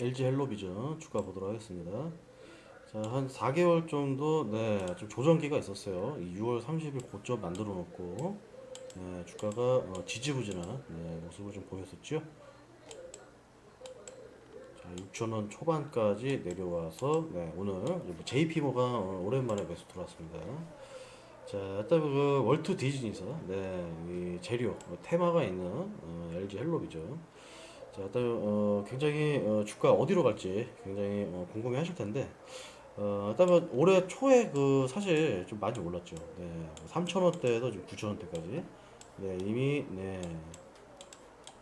LG 헬로비전 주가 보도록 하겠습니다. 자, 한 4개월 정도 네, 좀 조정기가 있었어요. 이 6월 30일 고점 만들어 놓고 네, 주가가 어, 지지부진한 네, 모습을 좀 보였었죠. 자, 6,000원 초반까지 내려와서 네, 오늘 JP모가 오랜만에 매수 들어왔습니다. 자, 일단 그 월트 디즈니사 네, 이 재료 어, 테마가 있는 어, LG 헬로비전 자, 일단 어, 굉장히 어, 주가 어디로 갈지 굉장히 어, 궁금해 하실 텐데 어, 일단 뭐 올해 초에 그 사실 좀 많이 올랐죠. 네, 3,000원대에서 지금 9,000원대까지 네, 이미 네,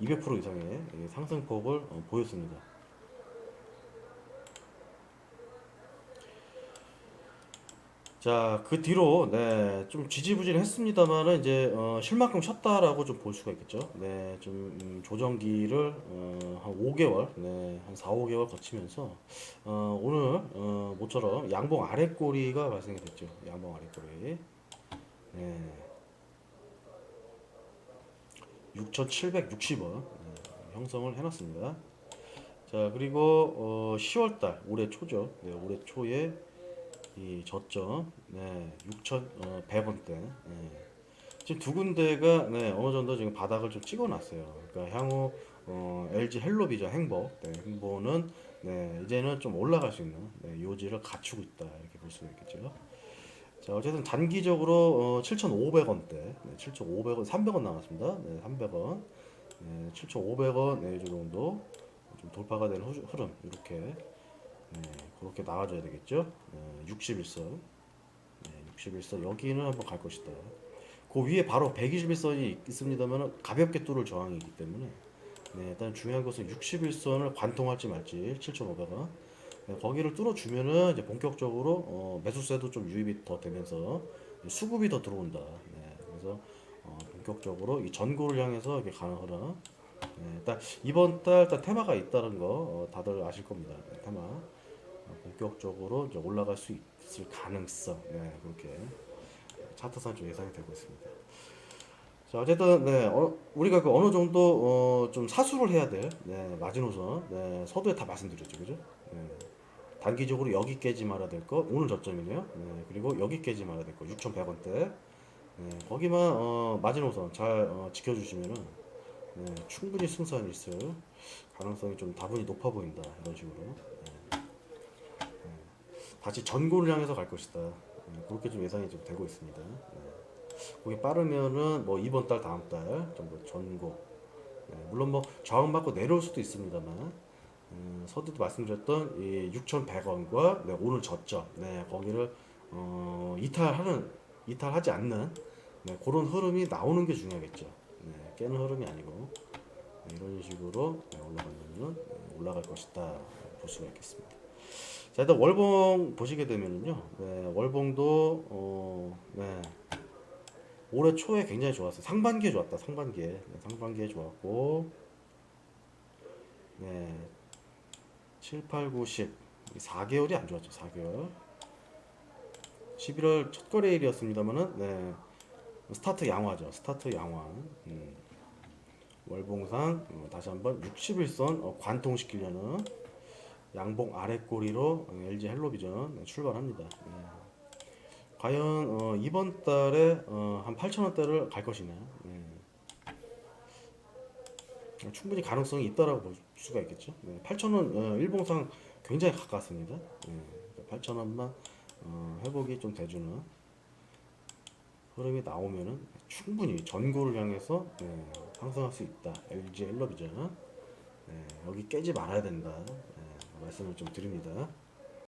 200% 이상의 이 상승폭을 어, 보였습니다. 자, 그 뒤로 네, 좀 지지부진했습니다만은 이제 어, 쉴 만큼 쉬었다라고 좀 볼 수가 있겠죠. 네, 좀 음, 조정기를 어, 한 5개월, 네, 한 4, 5개월 거치면서 어, 오늘 어, 모처럼 양봉 아랫꼬리가 발생이 됐죠. 양봉 아랫꼬리. 네. 6,760원 네, 형성을 해놨습니다. 자, 그리고 어, 10월달 올해 초죠. 네, 올해 초에 이 저점 네, 6,100원대 네. 지금 두 군데가 네, 어느 정도 지금 바닥을 좀 찍어놨어요. 그러니까 향후 어, LG 헬로비전 행보 네, 행보는 네, 이제는 좀 올라갈 수 있는 네, 요지를 갖추고 있다 이렇게 볼 수가 있겠죠. 자 어쨌든 단기적으로 어, 7,500원대 네, 7,500원 300원 남았습니다. 네, 300원 네, 7,500원 네, 이 정도 좀 돌파가 되는 흐- 흐름 이렇게 네, 그렇게 나와줘야 되겠죠. 네, 61선. 네, 61선 여기는 한번 갈 것이다. 그 위에 바로 121선이 있습니다만 가볍게 뚫을 저항이기 때문에 네, 일단 중요한 것은 61선을 관통할지 말지 7,500원. 네, 거기를 뚫어주면은 이제 본격적으로 어, 매수세도 좀 유입이 더 되면서 수급이 더 들어온다. 네, 그래서 어, 본격적으로 이 전고를 향해서 이렇게 가는 흐름. 네, 일단 이번 달 일단 테마가 있다는 거 어, 다들 아실 겁니다. 네, 테마. 어, 본격적으로 이제 올라갈 수 있을 가능성 네, 그렇게 차트상 좀 예상이 되고 있습니다. 자 어쨌든 네 어, 우리가 그 어느 정도 어, 좀 사수를 해야 될 네, 마지노선 네, 서두에 다 말씀드렸죠 그죠? 네, 단기적으로 여기 깨지 말아야 될 거 오늘 저점이네요. 네, 그리고 여기 깨지 말아야 될 거 6,100원대 네, 거기만 어, 마지노선 잘 어, 지켜주시면은 네, 충분히 승산이 있을 가능성이 좀 다분히 높아 보인다 이런 식으로 네. 다시 전고를 향해서 갈 것이다. 네, 그렇게 좀 예상이 좀 되고 있습니다. 네. 그게 빠르면은 뭐 이번 달 다음 달 정도 전고. 네, 물론 뭐 저항받고 내려올 수도 있습니다만 음, 서두도 말씀드렸던 이 6,100원과 네, 오늘 저점 네, 거기를 어, 이탈하는 이탈하지 않는 네, 그런 흐름이 나오는 게 중요하겠죠. 네, 깨는 흐름이 아니고 네, 이런 식으로 네, 올라가면은 네, 올라갈 것이다 볼 수가 있겠습니다. 자, 일단 월봉 보시게 되면은요, 네, 월봉도, 어, 네, 올해 초에 굉장히 좋았어요. 상반기에 좋았다, 상반기에. 네, 상반기에 좋았고, 네, 7, 8, 9, 10. 4개월이 안 좋았죠, 4개월. 11월 첫 거래일이었습니다만은, 네, 스타트 양화죠, 스타트 양화. 음, 월봉상, 어, 다시 한번 61선 어, 관통시키려는 양봉 아랫꼬리로 LG 헬로비전 출발합니다. 네. 과연 어, 이번 달에 어, 한 8,000원대를 갈 것이냐. 네. 충분히 가능성이 있다라고 볼 수가 있겠죠. 네. 8,000원 어, 일봉상 굉장히 가깝습니다. 네. 8,000원만 어, 회복이 좀 돼주는 흐름이 나오면은 충분히 전고를 향해서 네, 상승할 수 있다. LG 헬로비전 네, 여기 깨지 말아야 된다. 네, 말씀을 좀 드립니다.